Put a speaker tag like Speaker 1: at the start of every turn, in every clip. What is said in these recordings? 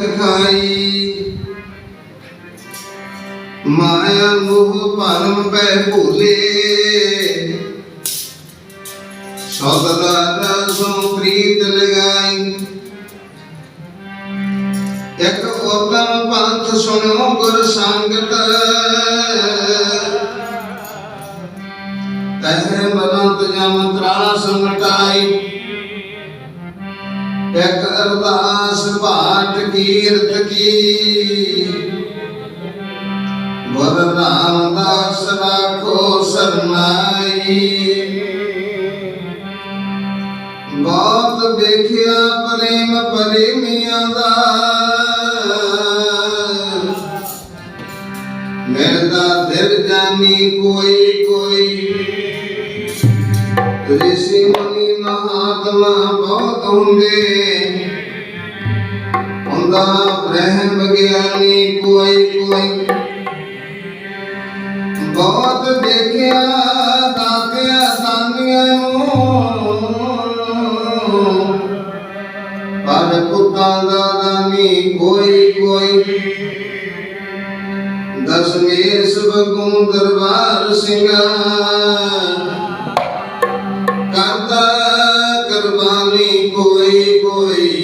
Speaker 1: ਖਾਈ ਮਾਇਆ ਮੋਹ ਭਰਮ ਪੈ ਭੂਲੇ। ਸਦਾ ਰਸੋਂ ਪ੍ਰੀਤ ਲਗਾਈ। ਇੱਕ ਉਤਮ ਪੰਥ ਸੁਣੋ ਗੁਰ ਸੰਗਤ। ਤਹਿ ਮਨੰਤ ਜਮ ਤਰਾਸ ਮਟਾਈ। ਕੀਰਤ ਕੀ? ਗੁਰ ਰਾਮਦਾਸ ਰਾਖੋ ਸਰਨਾਈ। ਬਹੁਤ ਵੇਖਿਆ ਪ੍ਰੇਮ ਪ੍ਰੇਮੀਆਂ ਦਾ। ਮਿਲਦਾ ਦਿਲ ਜਾਨੀ ਕੋਈ ਕੋਈ। ਰਿਸ਼ੀ ਮੁਨੀ ਮਹਾਤਮਾ ਬਹੁਤ ਹੁੰਦੇ। ਹੁੰਦਾ ਬ੍ਰਹਮ ਗਿਆਨੀ ਕੋਈ ਕੋਈ ਬਹੁਤ ਦੇਖਿਆ, ਦਾਤਿਆ ਦਾਨੀਆਂ ਨੂੰ। ਪਰ ਪੁੱਤਾਂ ਦਾ ਦਾਨੀ ਕੋਈ ਕੋਈ ਦਸਮੇਸ਼ ਬਗੂ ਦਰਬਾਰ ਸਿੰਘਾ। ਕਰਦਾ ਕੁਰਬਾਨੀ ਕੋਈ ਕੋਈ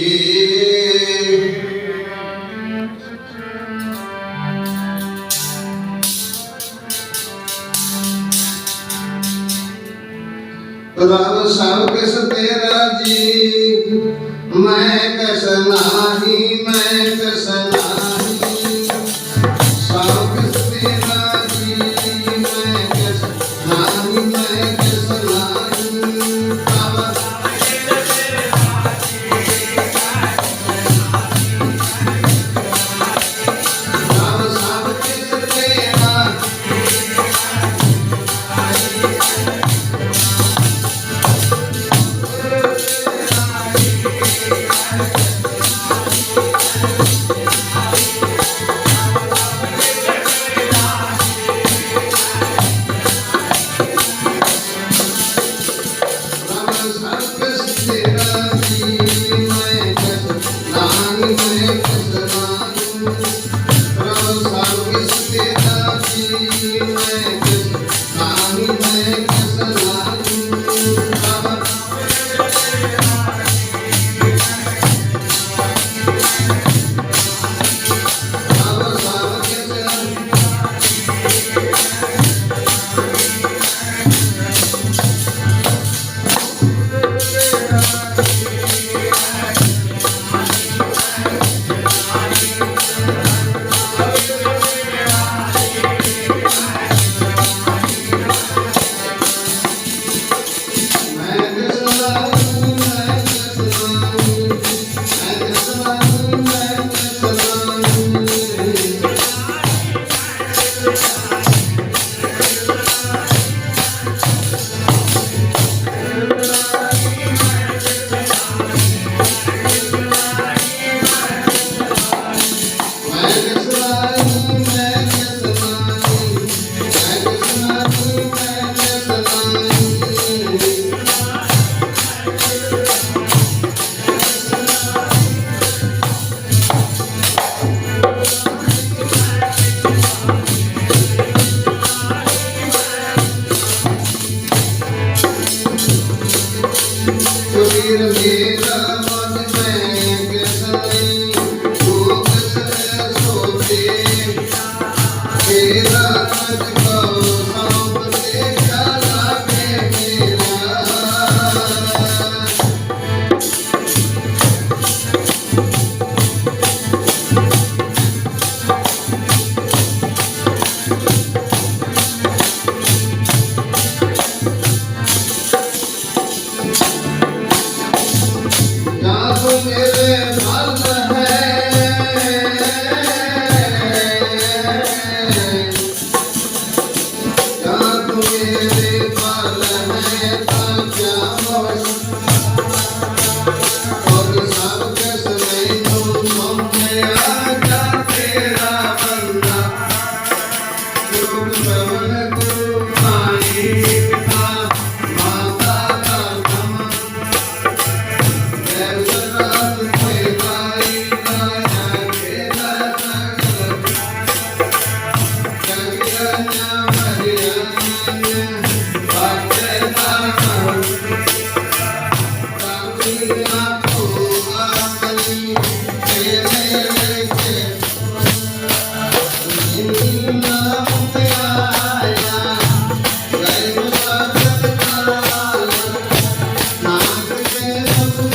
Speaker 1: ਰਬ ਸਭ ਕਿਸ ਤੇਰਾ ਜੀ ਮੈਂ ਕਸ ਨਾਹੀ ਮੈਂ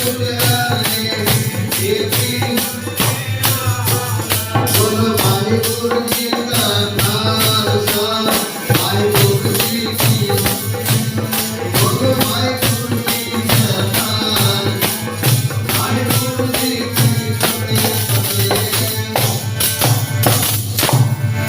Speaker 1: Yeah.